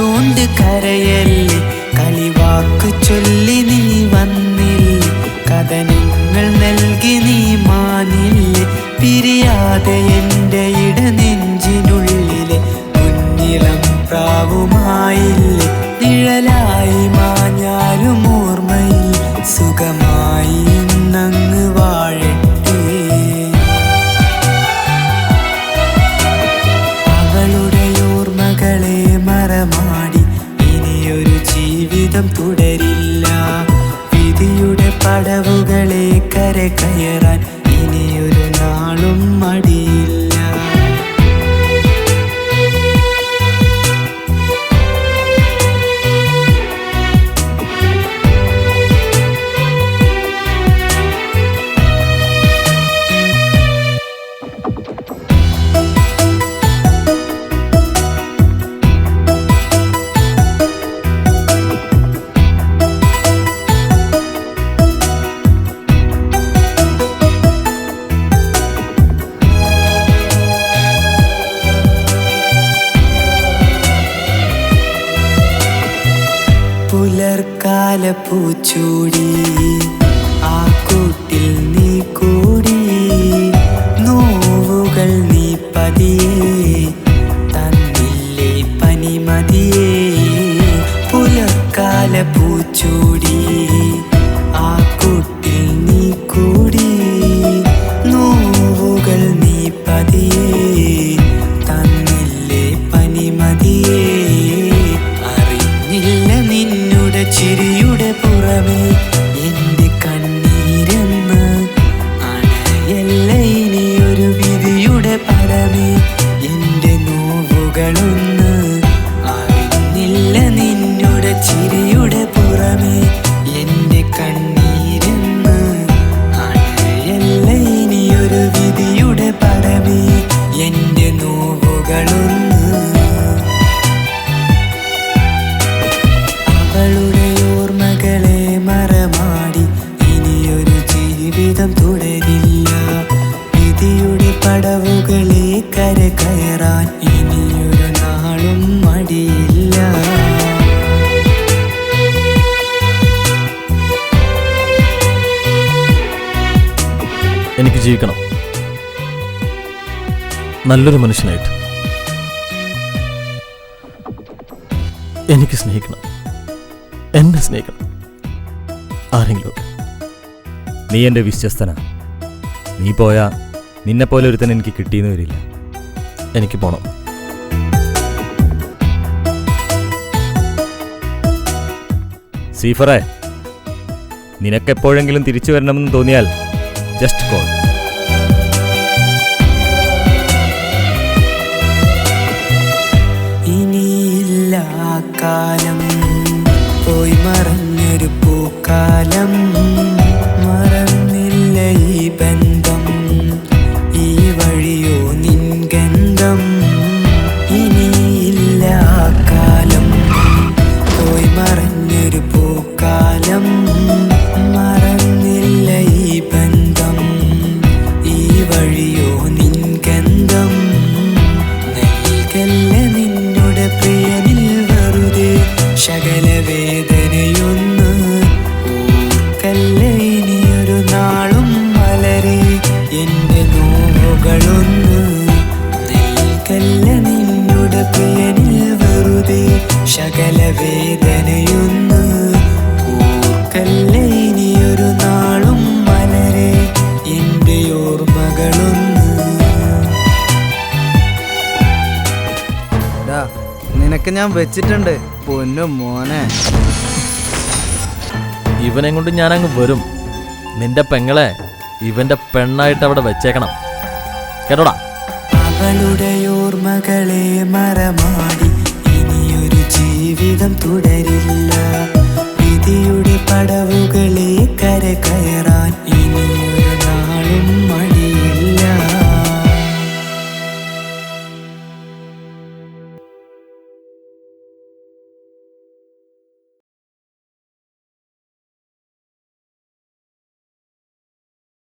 ചൂണ്ട് കരയല്ലേ? കളിവാക്ക് ചൊല്ലി നീ വന്നില്ലേ? കഥനങ്ങൾ നൽകി നീ മാനില്ലേ? പിരിയാതെ എന്റെ ഇട നെഞ്ചിനുള്ളിലെ മുന്നിളം പ്രാവുമായില്ലേ? നിഴലായി മാഞ്ഞാലും ഓർമ്മയിൽ സുഖമായി ജീവിതം പുലർക്കാല പൂച്ചൂടി ആ കൂട്ടിൽ നീ കൂടി പടവുകളെ കര കയറാൻ ഇനിയൊരു നാളും മടിയില്ല. എനിക്ക് ജീവിക്കണം. നല്ലൊരു മനുഷ്യനായിട്ട്. എനിക്ക് സ്നേഹിക്കണം. എന്നെ സ്നേഹിക്കണം. ആരെങ്കിലും. നീ എന്റെ വിശ്വസ്തന. നീ പോയാ നിന്നെപ്പോലെ ഒരുത്തൻ എനിക്ക് കിട്ടിയെന്ന് വരില്ല. എനിക്ക് പോണം. സീഫറെ നിനക്കെപ്പോഴെങ്കിലും തിരിച്ചു വരണമെന്ന് തോന്നിയാൽ ജസ്റ്റ് കോൾ വേദനയൊന്ന് ഓർക്കല്ല ഇനിയൊരു നാളും മലരെ എന്റെ ഓർമ്മകളൊന്ന്. നിനക്ക് ഞാൻ വെച്ചിട്ടുണ്ട് പൊന്നു മോനെ. ഇവനെ കൊണ്ട് ഞാൻ ഞാനങ്ങ് വരും. നിന്റെ പെങ്ങളെ ഇവന്റെ പെണ്ണായിട്ട് അവിടെ വെച്ചേക്കണം. കേട്ടോടാ? അവളുടെ ഓർമ്മകളെ മറമാടി ഇനിയൊരു ജീവിതം തുടരില്ല. വിധിയുടെ പടവുകളെ കരകയറി